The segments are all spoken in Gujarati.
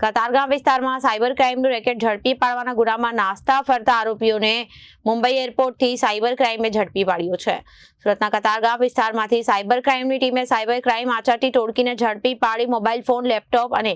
કતારગામ વિસ્તારમાં સાયબર ક્રાઇમનું રેકેટ ઝડપી પાડવાના ગુનામાં નાસ્તા ફરતા આરોપીઓને મુંબઈ એરપોર્ટથી સાયબર ક્રાઇમે ઝડપી પાડ્યો છે. સુરતના કતારગામ વિસ્તારમાંથી સાયબર ક્રાઇમની ટીમે સાયબર ક્રાઇમ આચારતી ટોળકીને ઝડપી પાડી મોબાઈલ ફોન, લેપટોપ અને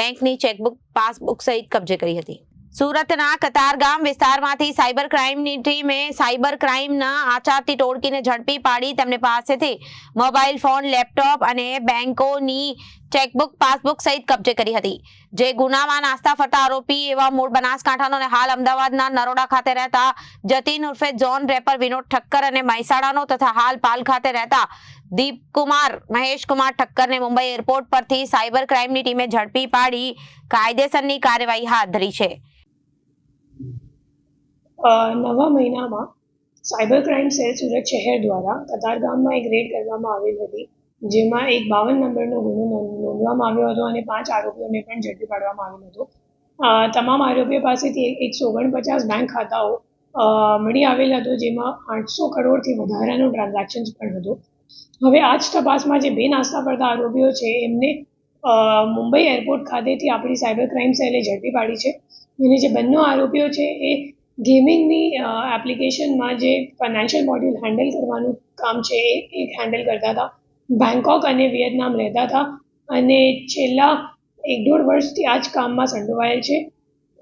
બેંકની ચેકબુક, પાસબુક સહિત કબજે કરી હતી. સુરતના કતારગામ વિસ્તારમાંથી સાયબર ક્રાઇમની ટીમે સાયબર ક્રાઇમના આચારતી ટોળકીને ઝડપી પાડી તેમને પાસેથી મોબાઈલ ફોન, લેપટોપ અને બેંકોની ચેકબુક, પાસબુક સહિત કબજે કરી હતી. જે ગુનામાં નાસ્તા ફરતા આરોપી એવા મૂળ બનાસકાંઠાનો અને હાલ અમદાવાદના નરોડા ખાતે રહેતા જતીન ઉર્ફે જોન રેપર વિનોદ ઠક્કર અને મહેસાણાનો તથા હાલ પાલ ખાતે રહેતા દીપકુમાર, મહેશકુમાર ઠક્કરને મુંબઈ એરપોર્ટ પરથી સાયબર ક્રાઇમની ટીમે ઝડપી પાડી કાયદેસરની કાર્યવાહી હાથ ધરી છે. નવા મહિનામાં સાયબર ક્રાઇમ સેલ સુરત શહેર દ્વારા કતારગામમાં એક રેડ કરવામાં આવેલ હતી. જેમાં એક બાવન નંબરનો ગુનો નોંધવામાં આવ્યો હતો અને પાંચ આરોપીઓને પણ ઝડપી પાડવામાં આવ્યો હતો. તમામ આરોપીઓ પાસેથી એક- એકસો ઓગણપચાસ બેંક ખાતાઓ મળી આવેલ હતો, જેમાં આઠસો કરોડથી વધારાનું ટ્રાન્ઝેક્શન પણ હતું. હવે આ જ તપાસમાં જે બે નાસ્તા પડતા આરોપીઓ છે, એમને મુંબઈ એરપોર્ટ ખાતેથી આપણી સાયબર ક્રાઇમ સેલે ઝડપી પાડી છે. અને જે બંને આરોપીઓ છે, એ ગેમિંગની એપ્લિકેશનમાં જે ફાઇનાન્શિયલ મોડ્યુલ હેન્ડલ કરવાનું કામ છે, એ હેન્ડલ કરતા હતા. બેંકોક અને વિયેતનામ રહેતા હતા અને છેલ્લા એક દોઢ વર્ષથી આ જ કામમાં સંડોવાયેલ છે.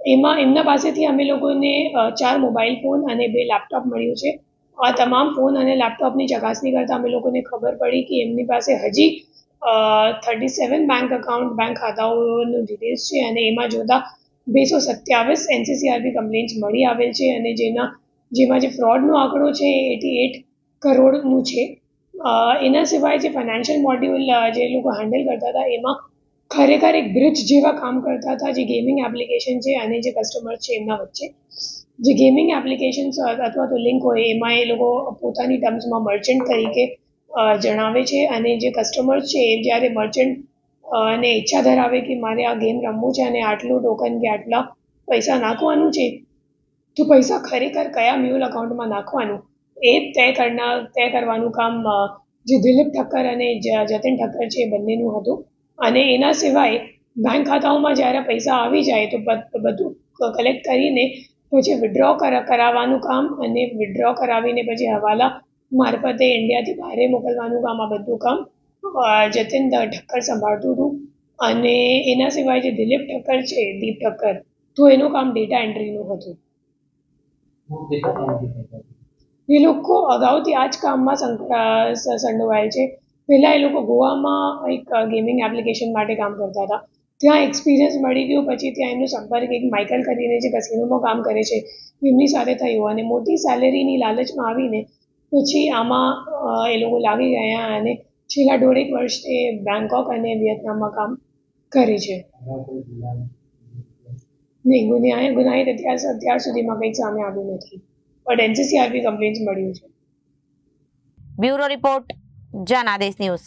એમાં એમના પાસેથી અમે લોકોને ચાર મોબાઈલ ફોન અને બે લેપટોપ મળ્યું છે. આ તમામ ફોન અને લેપટોપની ચકાસણી કરતાં અમે લોકોને ખબર પડી કે એમની પાસે હજી thirty seven bank account, bank ખાતાઓનું details છે અને એમાં જોતા બેસો સત્યાવીસ એનસીસીઆરબી કમ્પ્લેન્ટ્સ મળી આવેલ છે અને જેના, જેમાં જે ફ્રોડનો આંકડો છે એ એટી એટ કરોડનું છે. એના સિવાય જે ફાઇનાન્શિયલ મોડ્યુલ જે લોકો હેન્ડલ કરતા હતા, એમાં ખરેખર એક બ્રિજ જેવા કામ કરતા હતા. જે ગેમિંગ એપ્લિકેશન છે અને જે કસ્ટમર છે એમના વચ્ચે. જે ગેમિંગ એપ્લિકેશન્સ અથવા તો લિંક હોય, એમાં એ લોકો પોતાની ટર્મ્સમાં મર્ચન્ટ તરીકે જણાવે છે. અને જે કસ્ટમર છે, એ જ્યારે મર્ચન્ટ અને ઈચ્છા ધરાવે કે મારે આ ગેમ રમવું છે અને આટલું ટોકન કે આટલા પૈસા નાખવાનું છે, તો પૈસા ખરેખર કયા મ્યુલ અકાઉન્ટમાં નાખવાનું? એ તય કરનાર તય કરવાનું કામ જે દિલીપ ઠક્કર અને જતિન ઠક્કર છે એ બંનેનું હતું. અને એના સિવાય બેંક ખાતાઓમાં જ્યારે પૈસા આવી જાય તો બધું કલેક્ટ કરીને પછી વિડ્રો કરાવવાનું કામ અને વિડ્રો કરાવીને પછી હવાલા મારફતે ઇન્ડિયાથી બહાર મોકલવાનું કામ આ બધું કામ જતીન ઠક્કર સંભાળતું હતું. અને એના સિવાય જે દિલીપ ઠક્કર છે, દીપ ઠક્કર, તો એનું કામ ડેટા એન્ટ્રીનું હતું. એ લોકો અગાઉથી આ જ કામમાં સંડોવાય છે. પહેલાં એ લોકો ગોવામાં એક ગેમિંગ એપ્લિકેશન માટે કામ કરતા હતા. ત્યાં એક્સપિરિયન્સ મળી ગયો, પછી ત્યાં એમનો સંપર્ક એક માઇકલ કરીને જે કસિનોમાં કામ કરે છે, એમની સાથે થયો. અને મોટી સેલેરીની લાલચમાં આવીને પછી આમાં એ લોકો લાગી ગયા અને છેલ્લા દોઢેક વર્ષથી બેંકોક અને વિયેતનામમાં કામ કરે છે. નહીં ગુનિયા, ગુનાહિત અત્યાર અત્યાર સુધીમાં કંઈક સામે આવ્યું નથી. બટ એનસીસીઆરપી કમ્પ્લેન્ટ્સ મળ્યું છે. Bureau report Janadesh news.